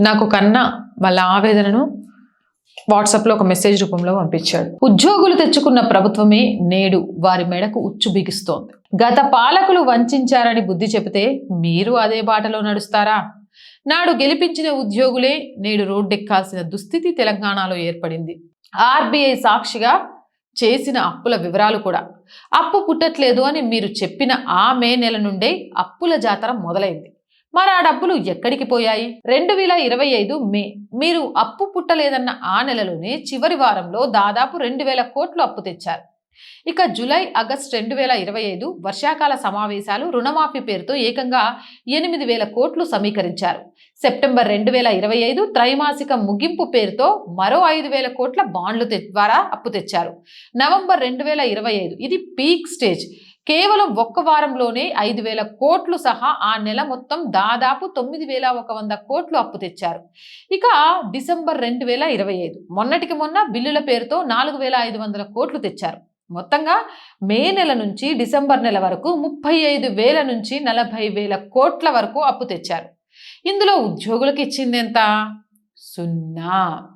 నాకు కన్నా వాళ్ళ ఆవేదనను వాట్సాప్లో ఒక మెసేజ్ రూపంలో పంపించాడు. ఉద్యోగులు తెచ్చుకున్న ప్రభుత్వమే నేడు వారి మెడకు ఉచ్చు బిగిస్తోంది. గత పాలకులు వంచారని బుద్ధి చెబితే మీరు అదే బాటలో నడుస్తారా? నాడు గెలిపించిన ఉద్యోగులే నేడు రోడ్డెక్కాల్సిన దుస్థితి తెలంగాణలో ఏర్పడింది. ఆర్బీఐ సాక్షిగా చేసిన అప్పుల వివరాలు కూడా. అప్పు పుట్టట్లేదు అని మీరు చెప్పిన ఆ మే నెల నుండే అప్పుల జాతర మొదలైంది. మరి ఆ డబ్బులు ఎక్కడికి పోయాయి? రెండు వేల ఇరవై ఐదు మే. మీరు అప్పు పుట్టలేదన్న ఆ నెలలోనే చివరి వారంలో దాదాపు రెండు వేల కోట్లు అప్పు తెచ్చారు. ఇక జులై ఆగస్ట్ రెండు వేల ఇరవై ఐదు వర్షాకాల సమావేశాలు రుణమాఫీ పేరుతో ఏకంగా ఎనిమిది వేల కోట్లు సమీకరించారు. సెప్టెంబర్ రెండు వేల ఇరవై ఐదు త్రైమాసిక ముగింపు పేరుతో మరో ఐదు వేల కోట్ల బాండ్లు ద్వారా అప్పు తెచ్చారు. నవంబర్ రెండు వేల ఇరవై ఐదు ఇది పీక్ స్టేజ్. కేవలం ఒక్క వారంలోనే ఐదు వేల కోట్లు సహా ఆ నెల మొత్తం దాదాపు తొమ్మిది వేల ఒక వంద కోట్లు అప్పు తెచ్చారు. ఇక డిసెంబర్ రెండు వేల ఇరవై ఐదు మొన్నటికి మొన్న బిల్లుల పేరుతో నాలుగు వేల ఐదు వందల కోట్లు తెచ్చారు. మొత్తంగా మే నెల నుంచి డిసెంబర్ నెల వరకు ముప్పై ఐదు వేల నుంచి నలభై వేల కోట్ల వరకు అప్పు తెచ్చారు. ఇందులో ఉద్యోగులకు ఇచ్చింది ఎంత? సున్నా.